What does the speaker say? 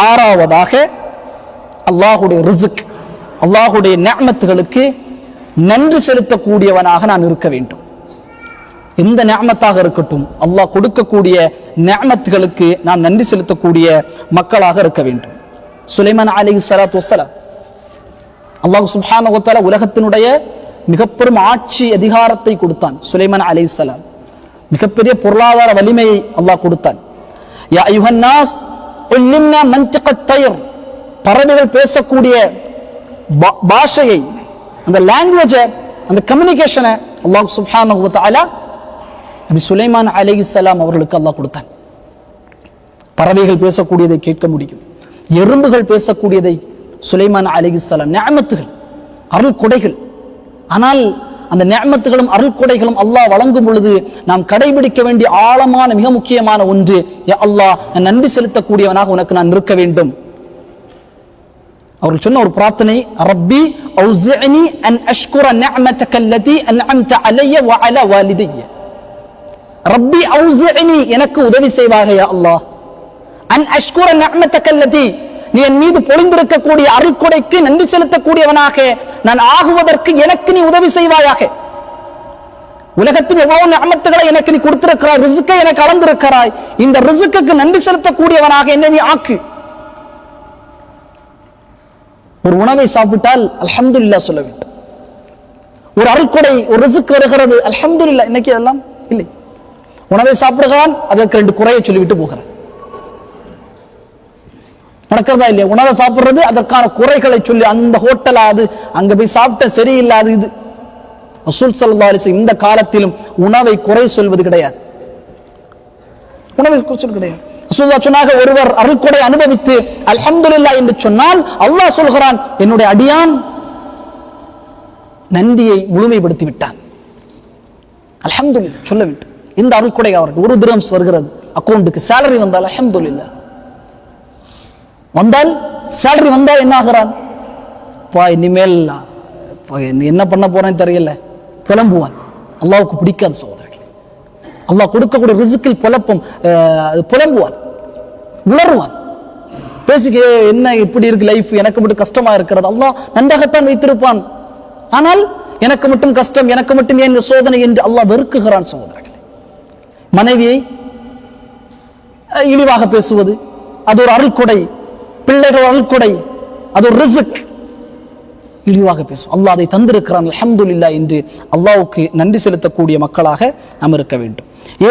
ஆறாவதாக அல்லாஹுடைய ரிசுக் அல்லாஹுடைய நிஅமத்துகளுக்கு நன்றி செலுத்தக்கூடியவனாக நான் இருக்க வேண்டும். எந்த நிஅமத்தாக இருக்கட்டும் அல்லாஹ் கொடுக்கக்கூடிய நிஅமத்துகளுக்கு நான் நன்றி செலுத்தக்கூடிய மக்களாக இருக்க வேண்டும். சுலைமான் அலி சலாத் வசலாம் அல்லாஹ் சுப்ஹானஹு வ உலகத்தினுடைய மிகப்பெரும் ஆட்சி அதிகாரத்தை கொடுத்தான் சுலைமான் அலைஹிஸ்ஸலாம் மிகப்பெரிய பொருளாதார வலிமையை அல்லாஹ் கொடுத்தான். யா அய்யுஹன் நாஸ் பறவைகள் பேசக்கூடிய பா- பாஷையை அந்த லாங்குவேஜை அந்த கம்யூனிகேஷனை அல்லாஹ் சுப்ஹானஹு வ தஆலா நபி சுலைமான் அலைஹிஸ்ஸலாம் அவர்களுக்கு அல்லாஹ் கொடுத்தான். பறவைகள் பேசக்கூடியதை கேட்க முடியும். எறும்புகள் பேசக்கூடியதை சுலைமான் அலிகிஸ்லாம் நியமத்துகள் அருள் கொடைகள் ஆனால் அந்த நேமத்துகளும் அருள் கொடைகளும் அல்லாஹ் வழங்கும் பொழுது நாம் கடைபிடிக்க வேண்டிய ஆழமான மிக முக்கியமான ஒன்று அல்லாஹ் நான் நன்றி செலுத்தக்கூடியவனாக உனக்கு நான் இருக்க வேண்டும். அவர்கள் சொன்ன ஒரு பிரார்த்தனை ரப்பி அவுசிஅனி அன் அஷ்குர நிஅமத்தக அல்லதி அன்அம்த அலைய வ அல வாலிதைய ரப்பி அவுசிஅனி எனக்கு உதவி செய்வாக யா அல்லாஹ். அன் அஷ்குர நிஅமத்தக அல்லதி நீ என் மீது பொழிந்திருக்கக்கூடிய அருள்கொடைக்கு நன்றி செலுத்தக்கூடியவனாக நான் ஆகுவதற்கு எனக்கு நீ உதவி செய்வாயாக. உலகத்தில் எவ்வளவு நியமத்துகளை எனக்கு நீ கொடுத்திருக்கிறாய் ரிசுக்கை எனக்கு அளந்திருக்கிறாய். இந்த ரிசுக்குக்கு நன்றி செலுத்தக்கூடியவனாக என்னை நீ ஆக்கு. ஒரு உணவை சாப்பிட்டால் அல்ஹம்துலில்லாஹ் சொல்ல வேண்டும். ஒரு அருள்கொடை ஒரு ரிசுக்கு வருகிறது அல்ஹம்துலில்லாஹ் இன்னைக்கு அதெல்லாம் இல்லை. உணவை சாப்பிடுகிறான் அதற்கு ரெண்டு குறையை சொல்லிவிட்டு போகிறான். நடக்கிறதா இல்லையா? உணவை சாப்பிடுறது அதற்கான குறைகளை சொல்லி அந்த ஹோட்டல் அது? அங்க போய் சாப்பிட்ட சரியில்லாது இது. ரசூல் ஸல்லல்லாஹு அலைஹி இந்த காலத்திலும் உணவை குறை சொல்வது கிடையாது. உணவை குறை சொல்வது கிடையாது. சொன்னாக சொன்னாங்க ஒருவர் அருள்கொடை அனுபவித்து அல்ஹம்துலில்லாஹ் என்று சொன்னால் அல்லாஹ் சொல்கிறான் என்னுடைய அடியான் நன்றியை முழுமைப்படுத்தி விட்டான். அல்ஹம்துலில்லாஹ் சொல்ல வேண்டும் இந்த அருள்கொடை அவருக்கு ஒரு திரம்ஸ் வருகிறது. அக்கௌண்ட்டுக்கு சேலரி வந்தால் அல்ஹம்துலில்லாஹ். வந்தால் சேலரி வந்தால் என்ன ஆகிறான் பா இனிமேல் பா, என்ன பண்ண போறேன்னு தெரியல. புலம்புவான். அல்லாவுக்கு பிடிக்காது சகோதரர்கள். அல்லாஹ் கொடுக்கக்கூடிய ரிசுக்கில் புலப்பம் அஹ், அது புலம்புவான். உளருவான் பேசிக்க என்ன இப்படி இருக்கு லைஃப் எனக்கு மட்டும் கஷ்டமா இருக்கிறது. அல்லாஹ் நன்றாகத்தான் வைத்திருப்பான். ஆனால் எனக்கு மட்டும் கஷ்டம் எனக்கு மட்டும் ஏன் சோதனை? என்று அல்லாஹ் வெறுக்குகிறான் சகோதரர்களே. மனைவியை அஹ், இழிவாக பேசுவது அது ஒரு அருள்கொடை பிள்ளைகள் அருள்கொடை அது ஒரு ரிசுக். இழிவாக பேசும் அல்லாஹ் அதை தந்திருக்கிறான் அஹமதுல்லா என்று அல்லாவுக்கு நன்றி செலுத்தக்கூடிய மக்களாக நாம் இருக்க வேண்டும்.